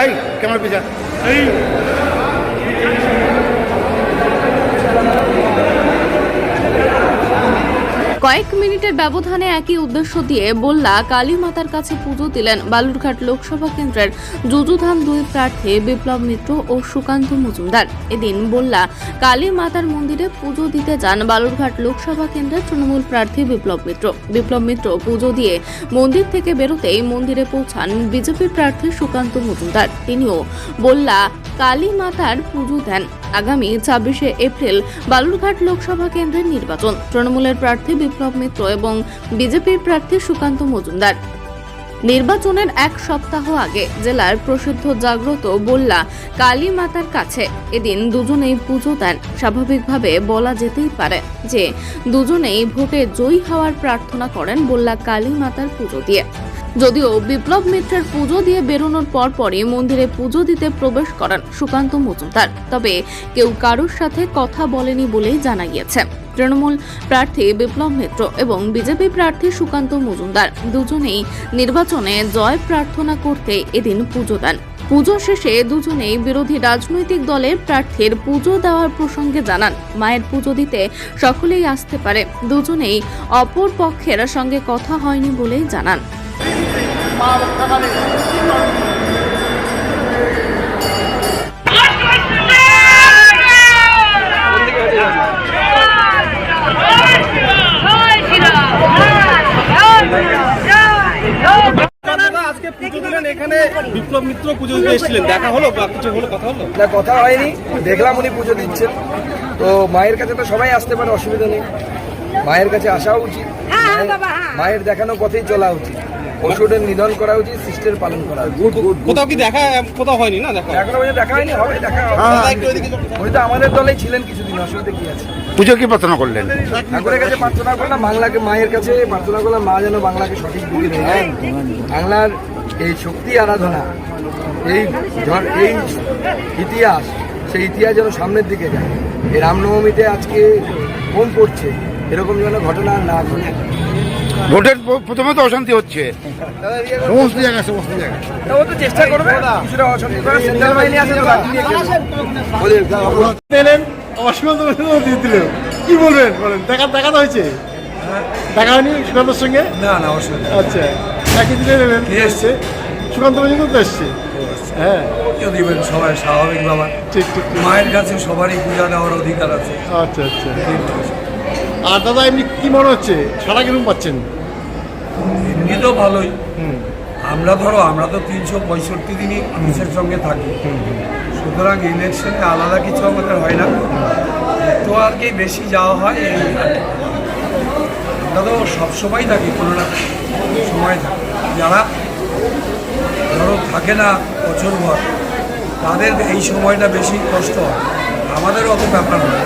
Ahí, cámara pisa. Ahí. কয়েক মিনিটের ব্যবধানে একই উদ্দেশ্য দিয়ে বললা কালী মাতার কাছে পুজো দিলেন বালুরঘাট লোকসভা কেন্দ্রের যুযুধাম দুই প্রার্থী বিপ্লব মিত্র ও সুকান্ত মজুমদার। এদিন বললা কালী মাতার মন্দিরে পুজো দিতে যান বালুরঘাট লোকসভা কেন্দ্রের তৃণমূল প্রার্থী বিপ্লব মিত্র। বিপ্লব মিত্র পুজো দিয়ে মন্দির থেকে বেরোতেই মন্দিরে পৌঁছান বিজেপি প্রার্থী সুকান্ত মজুমদার। তিনিও বললা কালী মাতার পুজো দেন। আগামী ছাব্বিশে এপ্রিল বালুরঘাট লোকসভা কেন্দ্রের নির্বাচন। তৃণমূলের প্রার্থী বিপ্লব মিত্র এবং বিজেপির প্রার্থী সুকান্ত মজুমদার। নির্বাচনের এক সপ্তাহ আগে জেলার প্রসিদ্ধ জাগ্রত বললা কালী মাতার কাছে এদিন দুজনেই পুজো দেন। স্বাভাবিকভাবে বলা যেতেই পারে যে দুজনেই ভোটে জয়ী হওয়ার প্রার্থনা করেন বললা কালী মাতার পুজো দিয়ে। যদিও বিপ্লব মিত্রের পুজো দিয়ে বেরোনোর পরপরই মন্দিরে পুজো দিতে প্রবেশ করেন সুকান্ত মজুমদার। তবে কেউ কারোর সাথে কথা বলেনি বলেই জানা গিয়েছে। তৃণমূল প্রার্থী বিপ্লব মিত্র এবং বিজেপি প্রার্থী সুকান্ত মজুমদার দুজনেই নির্বাচনে জয় প্রার্থনা করতে এদিন পুজো দেন। পুজো শেষে দুজনেই বিরোধী রাজনৈতিক দলের প্রার্থীর পুজো দেওয়ার প্রসঙ্গে জানান, মায়ের পুজো দিতে সকলেই আসতে পারে। দুজনেই অপর পক্ষের সঙ্গে কথা হয়নি বলেই জানান। দাদা আজকে পুজো দিলেন এখানে বিপ্লব মিত্র পুজো দিতে এসেছিলেন। দেখা হলো? বা কিছু হলো? কথা হলো? না কথা হয়নি। দেখলাম উনি পুজো দিচ্ছেন। তো মায়ের কাছে তো সবাই আসতে পারে অসুবিধা নেই। মায়ের কাছে আসাও উচিত। মায়ের- মায়ের দেখানো পথেই চলা উচিত। ওষুধের নিধন করা উচিত সিস্টের পালন করা উচিত। কোথাও কি দেখা কোথাও হয়নি না দেখা? এখনও পর্যন্ত দেখা হয়নি হবে দেখা ওইদিকে যাও। উনি তো আমাদের দলেই ছিলেন কিছুদিন অসুবিধা কি আছে? পুজো কি প্রার্থনা করলেন? ঠাকুরের কাছে প্রার্থনা করলাম বাংলাকে মায়ের কাছে প্রার্থনা করলাম মা যেন বাংলাকে সঠিক দিকে নিয়ে যায় বাংলার এই শক্তি আরাধনা এই ঝড় এই ইতিহাস সেই ইতিহাস যেন সামনের দিকে যায়। এই রামনবমীতে আজকে কম পড়ছে এরকম যেন ঘটনা না ঘটে। ভোটের প্রথমে তো অশান্তি হচ্ছে। সমস্ত জায়গায় সমস্ত জায়গায়। চেষ্টা করবে কি বলবেন বলেন দেখা দেখা হয়েছে? দেখা হয়নি সুকান্তর সঙ্গে? না না অসুবিধা আচ্ছা একই দিনে নেবেন এসছে? সুকান্ত মজুমদার তো এসছে। হ্যাঁ। কেউ দিবেন সবাই স্বাভাবিক বাবা। ঠিক ঠিক ঠিক। মায়ের কাছে সবারই পূজা দেওয়ার অধিকার আছে। আচ্ছা আচ্ছা। আর দাদা এমনি কি মনে হচ্ছে? সারা কীরকম পাচ্ছেন? এমনি তো ভালোই। আমরা ধরো আমরা তো তিনশো পঁয়ষট্টি দিনই মানুষের সঙ্গে থাকি। সুতরাং ইলেকশনে আলাদা কিছু আমাদের হয় না। তো আর কি বেশি যাওয়া হয় এই। আমরা তো সবসময় থাকি কোনো না সময় থাকি। যারা ধরো থাকে না বছর ভর তাদের এই সময়টা বেশি কষ্ট হয়। আমাদের অত ব্যাপার নয়